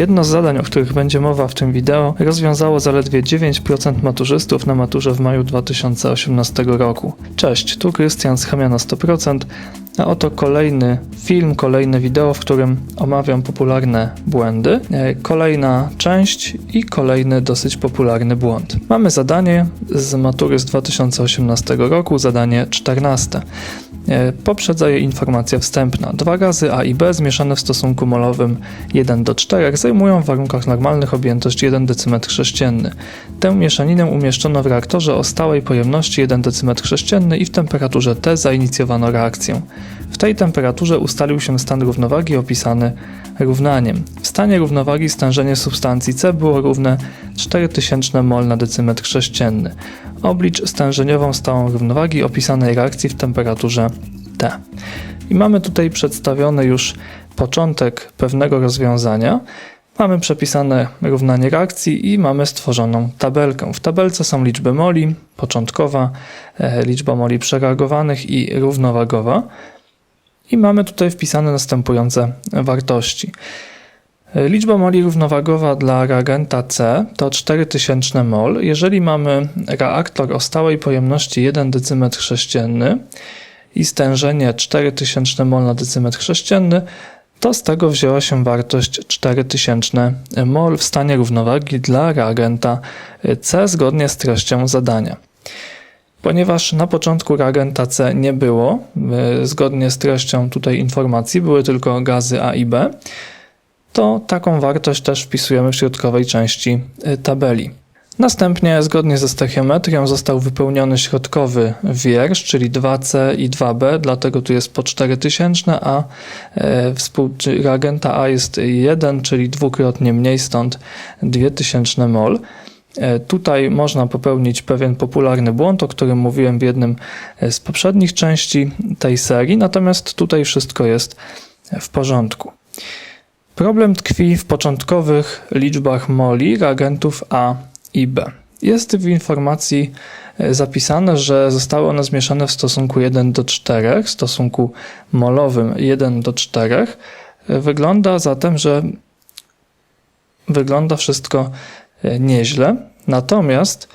Jedno z zadań, o których będzie mowa w tym wideo, rozwiązało zaledwie 9% maturzystów na maturze w maju 2018 roku. Cześć, tu Krystian z Chemia na 100%, a oto kolejny film, kolejne wideo, w którym omawiam popularne błędy. E, Kolejna część i kolejny dosyć popularny błąd. Mamy zadanie z matury z 2018 roku, zadanie 14. E, Poprzedza je informacja wstępna. Dwa gazy A i B zmieszane w stosunku molowym 1 do 4 zajmują w warunkach normalnych objętość 1 decymetr sześcienny. Tę mieszaninę umieszczono w reaktorze o stałej pojemności 1 decymetr sześcienny i w temperaturze T zainicjowano reakcję. W tej temperaturze ustalił się stan równowagi opisany równaniem. W stanie równowagi stężenie substancji C było równe 4000 mol na decymetr sześcienny. Oblicz stężeniową stałą równowagi opisanej reakcji w temperaturze T. I mamy tutaj przedstawiony już początek pewnego rozwiązania. Mamy przepisane równanie reakcji i mamy stworzoną tabelkę. W tabelce są liczby moli, początkowa, e, liczba moli przereagowanych i równowagowa. I mamy tutaj wpisane następujące wartości. E, Liczba moli równowagowa dla reagenta C to 4000 mol. Jeżeli mamy reaktor o stałej pojemności 1 decymetr sześcienny i stężenie 4000 mol na decymetr sześcienny, to z tego wzięła się wartość 4000 mol w stanie równowagi dla reagenta C zgodnie z treścią zadania. Ponieważ na początku reagenta C nie było, y, zgodnie z treścią tutaj informacji, były tylko gazy A i B, to taką wartość też wpisujemy w środkowej części y, tabeli. Następnie, zgodnie ze stachiometrią, został wypełniony środkowy wiersz, czyli 2C i 2B, dlatego tu jest po 4000, a e, współczy- reagenta A jest 1, czyli dwukrotnie mniej, stąd 2000 mol. E, Tutaj można popełnić pewien popularny błąd, o którym mówiłem w jednym e, z poprzednich części tej serii, natomiast tutaj wszystko jest w porządku. Problem tkwi w początkowych liczbach moli reagentów A i B. Jest w informacji e, zapisane, że zostały one zmieszane w stosunku 1 do 4, w stosunku molowym 1 do 4. E, Wygląda zatem, że wygląda wszystko e, nieźle, natomiast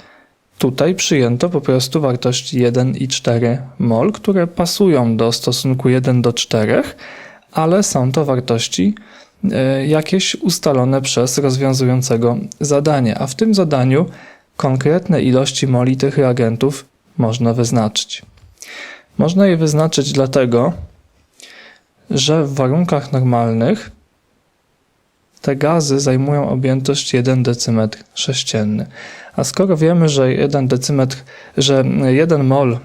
tutaj przyjęto po prostu wartości 1 i 4 mol, które pasują do stosunku 1 do 4, ale są to wartości jakieś ustalone przez rozwiązującego zadanie, a w tym zadaniu konkretne ilości moli tych reagentów można wyznaczyć. Można je wyznaczyć dlatego, że w warunkach normalnych te gazy zajmują objętość 1 decymetr sześcienny. A skoro wiemy, że 1 decymetr, że 1 mol e,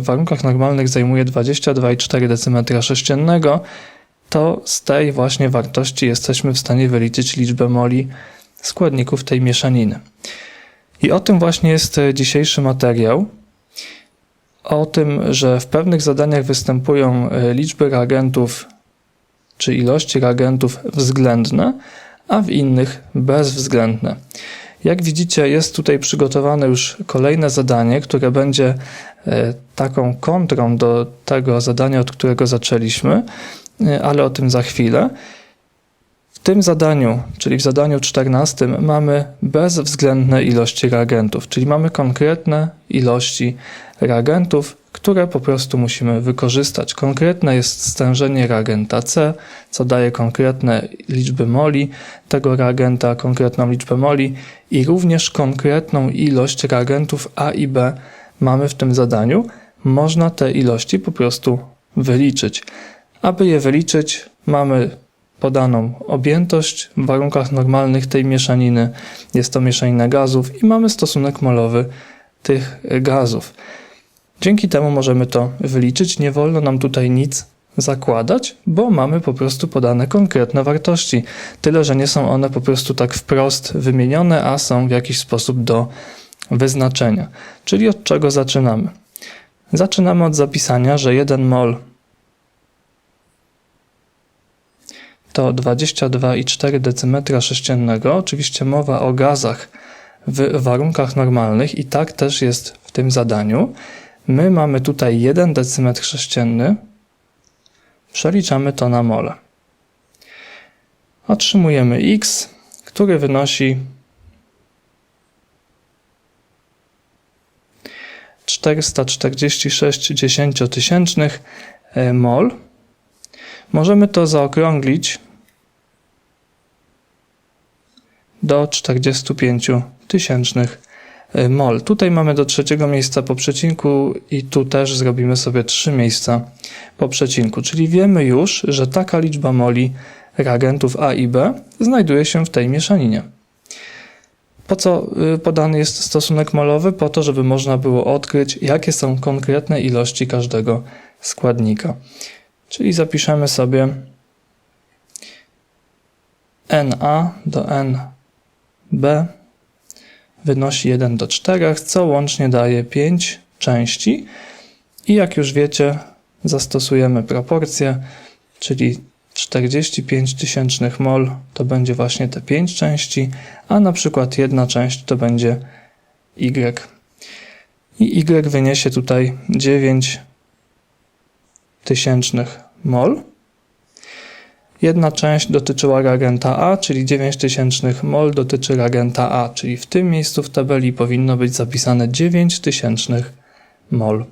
w warunkach normalnych zajmuje 22,4 decymetra sześciennego, to z tej właśnie wartości jesteśmy w stanie wyliczyć liczbę moli składników tej mieszaniny. I o tym właśnie jest e, dzisiejszy materiał. O tym, że w pewnych zadaniach występują e, liczby reagentów czy ilości reagentów względne, a w innych bezwzględne. Jak widzicie, jest tutaj przygotowane już kolejne zadanie, które będzie e, taką kontrą do tego zadania, od którego zaczęliśmy, ale o tym za chwilę. W tym zadaniu, czyli w zadaniu 14, mamy bezwzględne ilości reagentów, czyli mamy konkretne ilości reagentów, które po prostu musimy wykorzystać. Konkretne jest stężenie reagenta C, co daje konkretne liczby moli tego reagenta, konkretną liczbę moli i również konkretną ilość reagentów A i B mamy w tym zadaniu. Można te ilości po prostu wyliczyć. Aby je wyliczyć, mamy podaną objętość w warunkach normalnych tej mieszaniny. Jest to mieszanina gazów i mamy stosunek molowy tych gazów. Dzięki temu możemy to wyliczyć. Nie wolno nam tutaj nic zakładać, bo mamy po prostu podane konkretne wartości. Tyle, że nie są one po prostu tak wprost wymienione, a są w jakiś sposób do wyznaczenia. Czyli od czego zaczynamy? Zaczynamy od zapisania, że 1 mol to 22,4 decymetra sześciennego. Oczywiście mowa o gazach w warunkach normalnych i tak też jest w tym zadaniu. My mamy tutaj 1 decymetr sześcienny. Przeliczamy to na mole. Otrzymujemy x który wynosi 446 dziesięciotysięcznych e, mol. Możemy to zaokrąglić do 45 tysięcznych e, mol. Tutaj mamy do trzeciego miejsca po przecinku i tu też zrobimy sobie trzy miejsca po przecinku, czyli wiemy już, że taka liczba moli reagentów A i B znajduje się w tej mieszaninie. Po co y, podany jest stosunek molowy? Po to, żeby można było odkryć, jakie są konkretne ilości każdego składnika. Czyli zapiszemy sobie Na do NB wynosi 1 do 4, co łącznie daje 5 części. I jak już wiecie, zastosujemy proporcje, czyli 45 tysięcznych mol to będzie właśnie te 5 części, a na przykład jedna część to będzie Y. I Y wyniesie tutaj 9 tysięcznych mol. Jedna część dotyczyła reagenta A, czyli 9 tysięcznych mol dotyczy reagenta A, czyli w tym miejscu w tabeli powinno być zapisane 9 tysięcznych mol.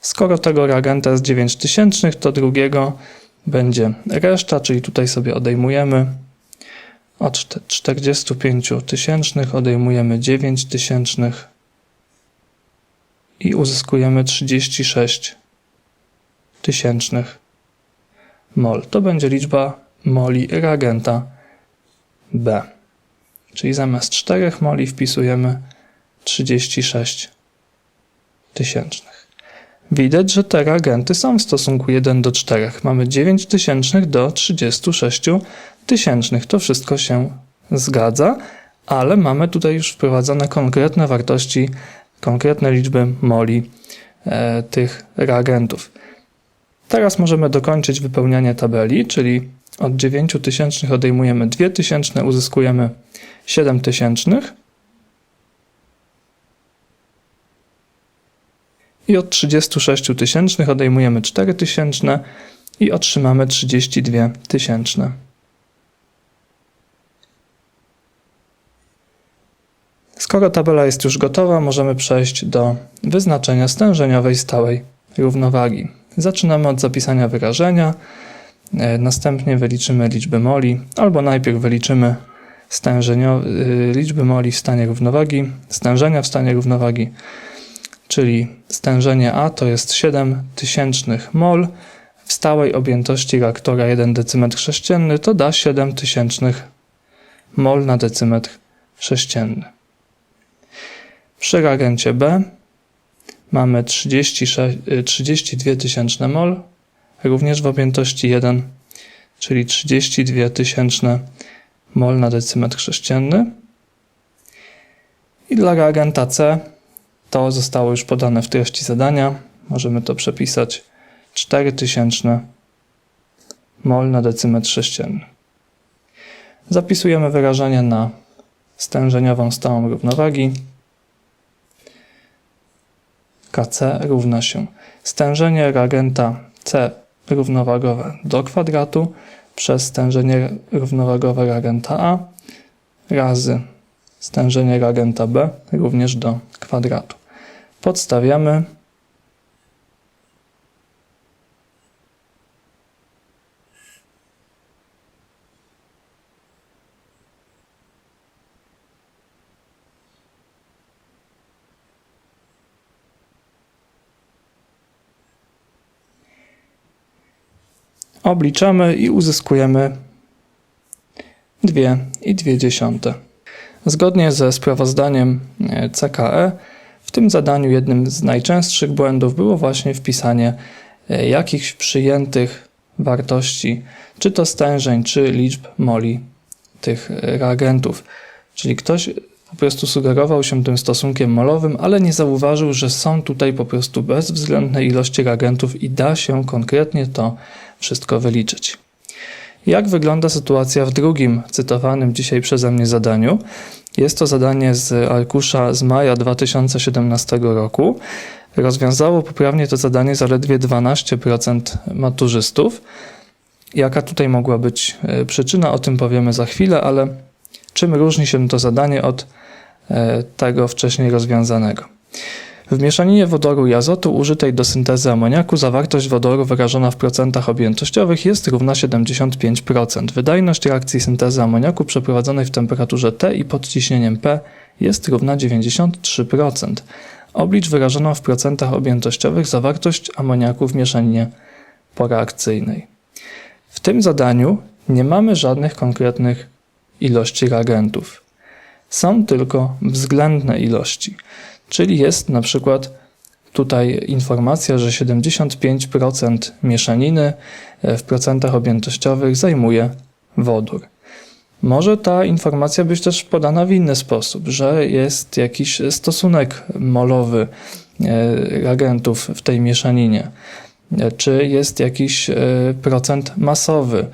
Skoro tego reagenta jest 9000, to drugiego będzie reszta, czyli tutaj sobie odejmujemy od 45 tysięcznych odejmujemy 9 tysięcznych i uzyskujemy 36 tysięcznych mol. To będzie liczba moli reagenta B. Czyli zamiast 4 moli wpisujemy 36 tysięcznych. Widać, że te reagenty są w stosunku 1 do 4. Mamy 9 tysięcznych do 36 tysięcznych. To wszystko się zgadza, ale mamy tutaj już wprowadzone konkretne wartości, konkretne liczby moli e, tych reagentów. Teraz możemy dokończyć wypełnianie tabeli, czyli od 9 tysięcznych odejmujemy 2 tysięczne, uzyskujemy 7 tysięcznych. i od 36 tysięcznych odejmujemy 4 tysięczne i otrzymamy 32 tysięczne. Skoro tabela jest już gotowa, możemy przejść do wyznaczenia stężeniowej stałej równowagi. Zaczynamy od zapisania wyrażenia, e, następnie wyliczymy liczbę moli, albo najpierw wyliczymy y, liczby moli w stanie równowagi, stężenia w stanie równowagi, czyli stężenie A to jest 7 tysięcznych mol, w stałej objętości reaktora 1 decymetr sześcienny to da 7 tysięcznych mol na decymetr sześcienny. Przy reagencie B mamy 36, 32 tysięczne mol, również w objętości 1, czyli 32 tysięczne mol na decymetr sześcienny. I dla reagenta C to zostało już podane w treści zadania. Możemy to przepisać 4000 mol na decymetr sześcienny. Zapisujemy wyrażenie na stężeniową stałą równowagi. Kc równa się stężenie reagenta C równowagowe do kwadratu przez stężenie równowagowe reagenta A razy stężenie reagenta B również do kwadratu podstawiamy. Obliczamy i uzyskujemy 2,2. Zgodnie ze sprawozdaniem CKE w tym zadaniu jednym z najczęstszych błędów było właśnie wpisanie e, jakichś przyjętych wartości, czy to stężeń, czy liczb moli tych e, reagentów. Czyli ktoś po prostu sugerował się tym stosunkiem molowym, ale nie zauważył, że są tutaj po prostu bezwzględne ilości reagentów i da się konkretnie to wszystko wyliczyć. Jak wygląda sytuacja w drugim cytowanym dzisiaj przeze mnie zadaniu? Jest to zadanie z arkusza z maja 2017 roku. Rozwiązało poprawnie to zadanie zaledwie 12% maturzystów. Jaka tutaj mogła być e, przyczyna, o tym powiemy za chwilę, ale czym różni się to zadanie od tego wcześniej rozwiązanego? W mieszaninie wodoru i azotu użytej do syntezy amoniaku zawartość wodoru wyrażona w procentach objętościowych jest równa 75%. Wydajność reakcji syntezy amoniaku przeprowadzonej w temperaturze T i pod ciśnieniem P jest równa 93%. Oblicz wyrażoną w procentach objętościowych zawartość amoniaku w mieszaninie poreakcyjnej. W tym zadaniu nie mamy żadnych konkretnych ilości reagentów. Są tylko względne ilości, czyli jest na przykład tutaj informacja, że 75% mieszaniny e, w procentach objętościowych zajmuje wodór. Może ta informacja być też podana w inny sposób, że jest jakiś stosunek molowy reagentów w tej mieszaninie, e, czy jest jakiś e, procent masowy,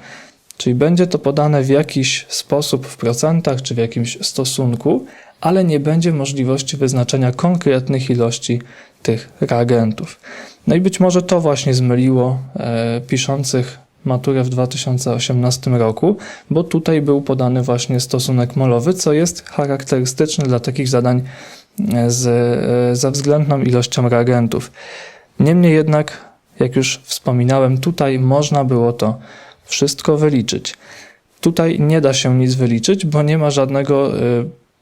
czyli będzie to podane w jakiś sposób w procentach czy w jakimś stosunku, ale nie będzie możliwości wyznaczenia konkretnych ilości tych reagentów. No i być może to właśnie zmyliło e, piszących maturę w 2018 roku, bo tutaj był podany właśnie stosunek molowy, co jest charakterystyczne dla takich zadań e, z, e, ze względną ilością reagentów. Niemniej jednak, jak już wspominałem, tutaj można było to wszystko wyliczyć. Tutaj nie da się nic wyliczyć, bo nie ma żadnego, e,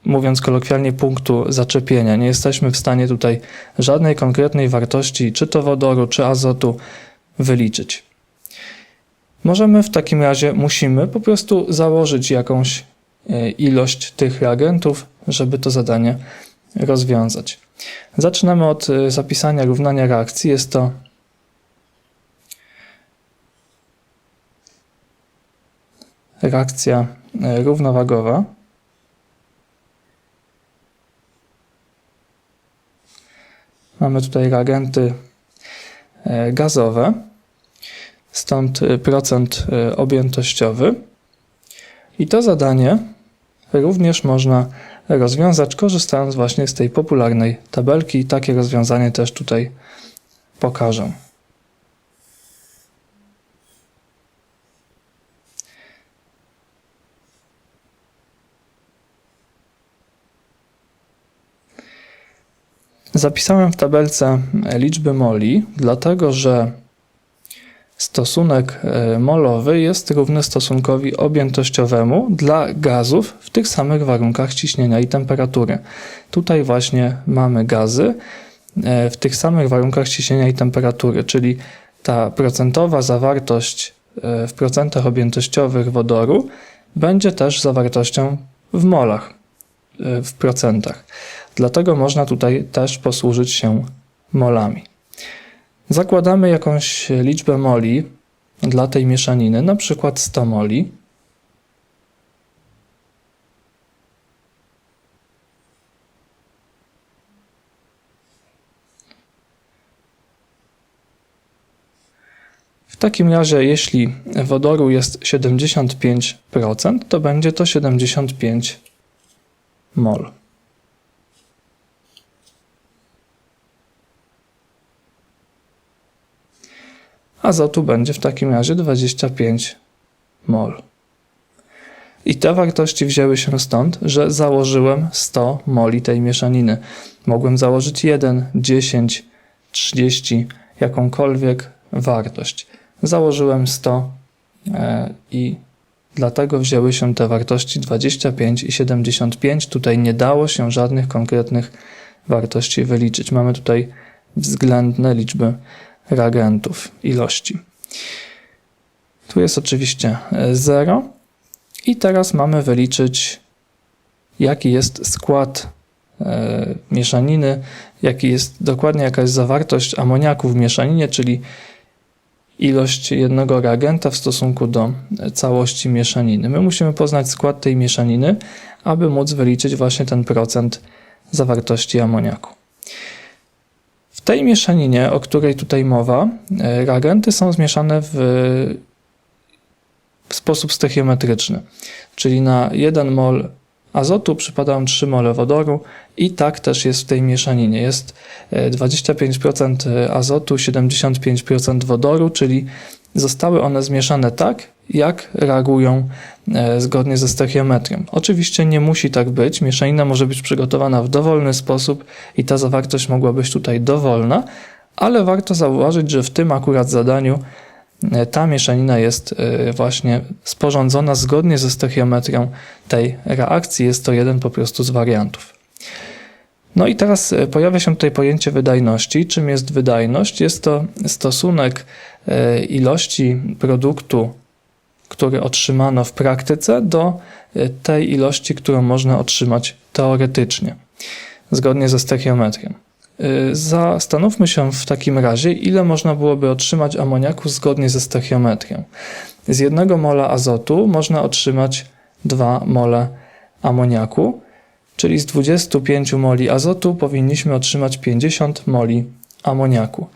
mówiąc kolokwialnie, punktu zaczepienia. Nie jesteśmy w stanie tutaj żadnej konkretnej wartości, czy to wodoru, czy azotu, wyliczyć. Możemy w takim razie, musimy po prostu założyć jakąś e, ilość tych reagentów, żeby to zadanie rozwiązać. Zaczynamy od e, zapisania równania reakcji. Jest to reakcja e, równowagowa. Mamy tutaj reagenty gazowe stąd procent y, objętościowy. I to zadanie również można rozwiązać korzystając właśnie z tej popularnej tabelki. Takie rozwiązanie też tutaj pokażę. Zapisałem w tabelce liczby moli, dlatego że Stosunek e, molowy jest równy stosunkowi objętościowemu dla gazów w tych samych warunkach ciśnienia i temperatury. Tutaj właśnie mamy gazy e, w tych samych warunkach ciśnienia i temperatury, czyli ta procentowa zawartość e, w procentach objętościowych wodoru będzie też zawartością w molach, w procentach. Dlatego można tutaj też posłużyć się molami. Zakładamy jakąś liczbę moli dla tej mieszaniny, na przykład 100 moli. W takim razie, jeśli wodoru jest 75%, to będzie to 75 mol. Azotu będzie w takim razie 25 mol. I te wartości wzięły się stąd, że założyłem 100 moli tej mieszaniny. Mogłem założyć 1, 10, 30, jakąkolwiek wartość. Założyłem 100 e, i dlatego wzięły się te wartości 25 i 75. Tutaj nie dało się żadnych konkretnych wartości wyliczyć. Mamy tutaj względne liczby reagentów, ilości. Tu jest oczywiście 0 i teraz mamy wyliczyć jaki jest skład e, mieszaniny, jaki jest dokładnie jaka jest zawartość amoniaku w mieszaninie, czyli ilość jednego reagenta w stosunku do całości mieszaniny. My musimy poznać skład tej mieszaniny, aby móc wyliczyć właśnie ten procent zawartości amoniaku tej mieszaninie, o której tutaj mowa, e, reagenty są zmieszane w, w sposób stochiometryczny, czyli na 1 mol azotu przypadają 3 mole wodoru i tak też jest w tej mieszaninie. Jest e, 25% azotu, 75% wodoru, czyli zostały one zmieszane tak, jak reagują e, zgodnie ze stoichiometrią. Oczywiście nie musi tak być. Mieszanina może być przygotowana w dowolny sposób i ta zawartość mogła być tutaj dowolna, ale warto zauważyć, że w tym akurat zadaniu e, ta mieszanina jest e, właśnie sporządzona zgodnie ze stoichiometrią tej reakcji. Jest to jeden po prostu z wariantów. No i teraz pojawia się tutaj pojęcie wydajności. Czym jest wydajność? Jest to stosunek ilości produktu, który otrzymano w praktyce, do e, tej ilości, którą można otrzymać teoretycznie, zgodnie ze stoichiometrią. Zastanówmy się w takim razie, ile można byłoby otrzymać amoniaku zgodnie ze stoichiometrią. Z jednego mola azotu można otrzymać 2 mole amoniaku, czyli z 25 moli azotu powinniśmy otrzymać 50 moli amoniaku.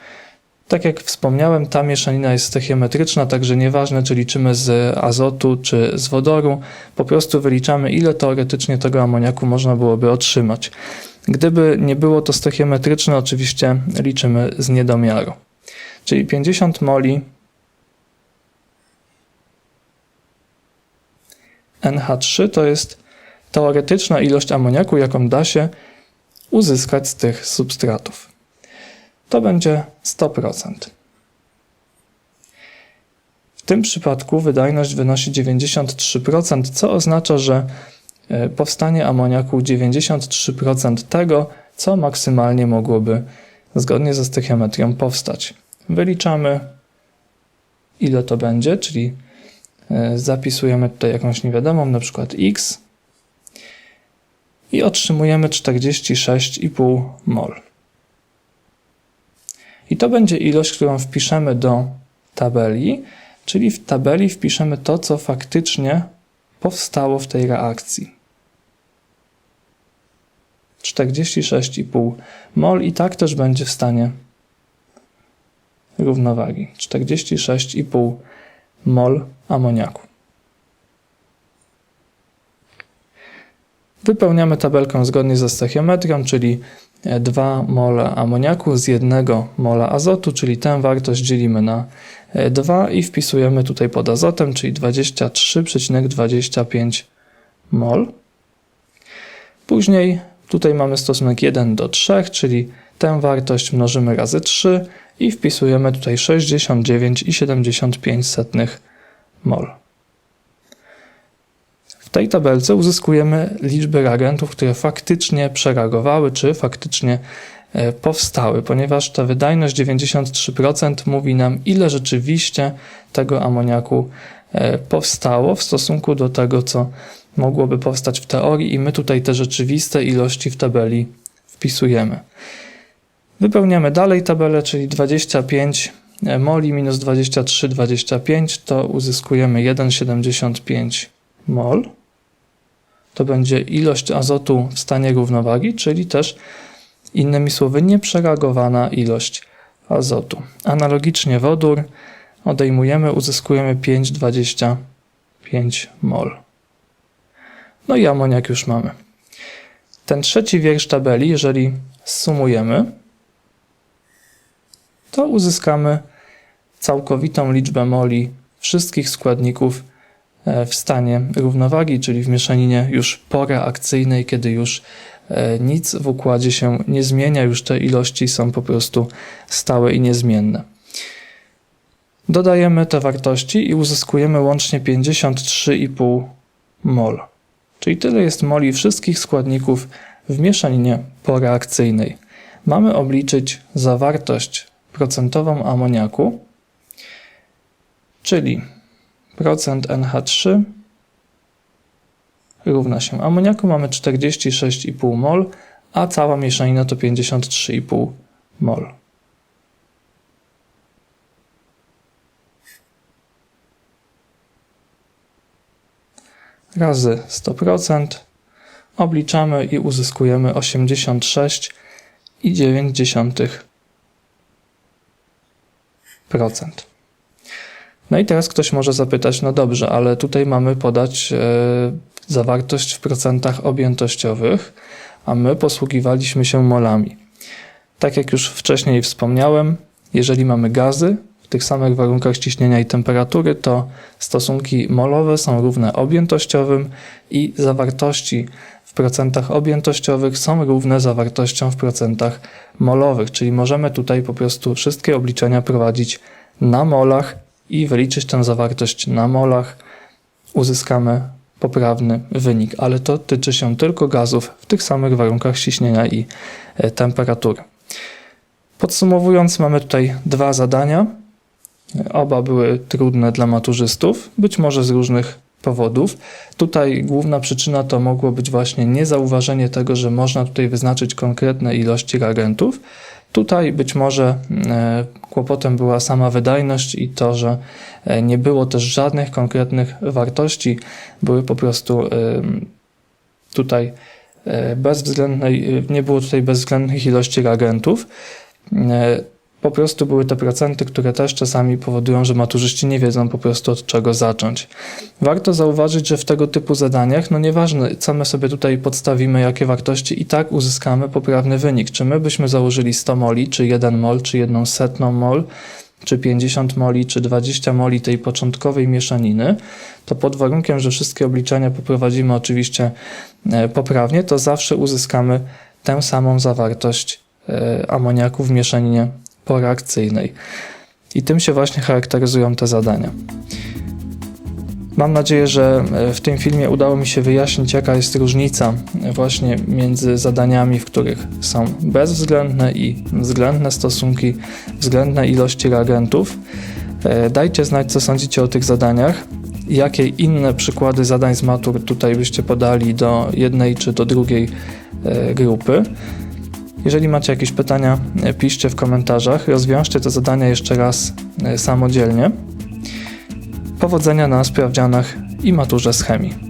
Tak jak wspomniałem, ta mieszanina jest stoichiometryczna, także nieważne czy liczymy z azotu czy z wodoru, po prostu wyliczamy ile teoretycznie tego amoniaku można byłoby otrzymać. Gdyby nie było to stoichiometryczne, oczywiście liczymy z niedomiaru. Czyli 50 moli NH3 to jest teoretyczna ilość amoniaku, jaką da się uzyskać z tych substratów. To będzie 100%. W tym przypadku wydajność wynosi 93%, co oznacza, że e, powstanie amoniaku 93% tego, co maksymalnie mogłoby zgodnie ze stoichiometrią powstać. Wyliczamy ile to będzie, czyli e, zapisujemy tutaj jakąś niewiadomą, na przykład x i otrzymujemy 46,5 mol. I to będzie ilość, którą wpiszemy do tabeli, czyli w tabeli wpiszemy to, co faktycznie powstało w tej reakcji. 46,5 mol i tak też będzie w stanie równowagi. 46,5 mol amoniaku. Wypełniamy tabelkę zgodnie ze stoichiometrią, czyli 2 mole amoniaku z 1 mola azotu, czyli tę wartość dzielimy na 2 i wpisujemy tutaj pod azotem, czyli 23,25 mol. Później tutaj mamy stosunek 1 do 3, czyli tę wartość mnożymy razy 3 i wpisujemy tutaj 69,75 mol. W tej tabelce uzyskujemy liczbę reagentów, które faktycznie przereagowały, czy faktycznie e, powstały, ponieważ ta wydajność 93% mówi nam, ile rzeczywiście tego amoniaku e, powstało w stosunku do tego, co mogłoby powstać w teorii, i my tutaj te rzeczywiste ilości w tabeli wpisujemy. Wypełniamy dalej tabelę, czyli 25 e, moli minus 23, 25 to uzyskujemy 1,75 mol to będzie ilość azotu w stanie równowagi, czyli też innymi słowy nieprzereagowana ilość azotu. Analogicznie wodór odejmujemy, uzyskujemy 5,25 mol. No i amoniak już mamy. Ten trzeci wiersz tabeli, jeżeli sumujemy, to uzyskamy całkowitą liczbę moli wszystkich składników w stanie równowagi, czyli w mieszaninie już poreakcyjnej, kiedy już e, nic w układzie się nie zmienia, już te ilości są po prostu stałe i niezmienne. Dodajemy te wartości i uzyskujemy łącznie 53,5 mol. Czyli tyle jest moli wszystkich składników w mieszaninie poreakcyjnej. Mamy obliczyć zawartość procentową amoniaku, czyli procent NH3 równa się amoniaku mamy 46,5 mol, a cała mieszanina to 53,5 mol. Razy 100% obliczamy i uzyskujemy 86,9%. No i teraz ktoś może zapytać, no dobrze, ale tutaj mamy podać e, zawartość w procentach objętościowych, a my posługiwaliśmy się molami. Tak jak już wcześniej wspomniałem, jeżeli mamy gazy w tych samych warunkach ciśnienia i temperatury, to stosunki molowe są równe objętościowym i zawartości w procentach objętościowych są równe zawartościom w procentach molowych, czyli możemy tutaj po prostu wszystkie obliczenia prowadzić na molach i wyliczyć tę zawartość na molach. Uzyskamy poprawny wynik, ale to tyczy się tylko gazów w tych samych warunkach ciśnienia i e, temperatury. Podsumowując, mamy tutaj dwa zadania. Oba były trudne dla maturzystów, być może z różnych powodów. Tutaj główna przyczyna to mogło być właśnie niezauważenie tego, że można tutaj wyznaczyć konkretne ilości reagentów. Tutaj być może e, kłopotem była sama wydajność i to, że e, nie było też żadnych konkretnych wartości, były po prostu e, tutaj bezwzględnej, nie było tutaj bezwzględnych ilości reagentów. Po prostu były te procenty, które też czasami powodują, że maturzyści nie wiedzą po prostu od czego zacząć. Warto zauważyć, że w tego typu zadaniach, no nieważne co my sobie tutaj podstawimy, jakie wartości, i tak uzyskamy poprawny wynik. Czy my byśmy założyli 100 moli, czy 1 mol, czy 1 setną mol, czy 50 moli, czy 20 moli tej początkowej mieszaniny, to pod warunkiem, że wszystkie obliczenia poprowadzimy oczywiście e, poprawnie, to zawsze uzyskamy tę samą zawartość e, amoniaku w mieszaninie poreakcyjnej. I tym się właśnie charakteryzują te zadania. Mam nadzieję, że e, w tym filmie udało mi się wyjaśnić, jaka jest różnica e, właśnie między zadaniami, w których są bezwzględne i względne stosunki, względne ilości reagentów. E, Dajcie znać, co sądzicie o tych zadaniach. Jakie inne przykłady zadań z matur tutaj byście podali do jednej czy do drugiej grupy. Jeżeli macie jakieś pytania, e, piszcie w komentarzach. Rozwiążcie te zadania jeszcze raz e, samodzielnie. Powodzenia na sprawdzianach i maturze z chemii.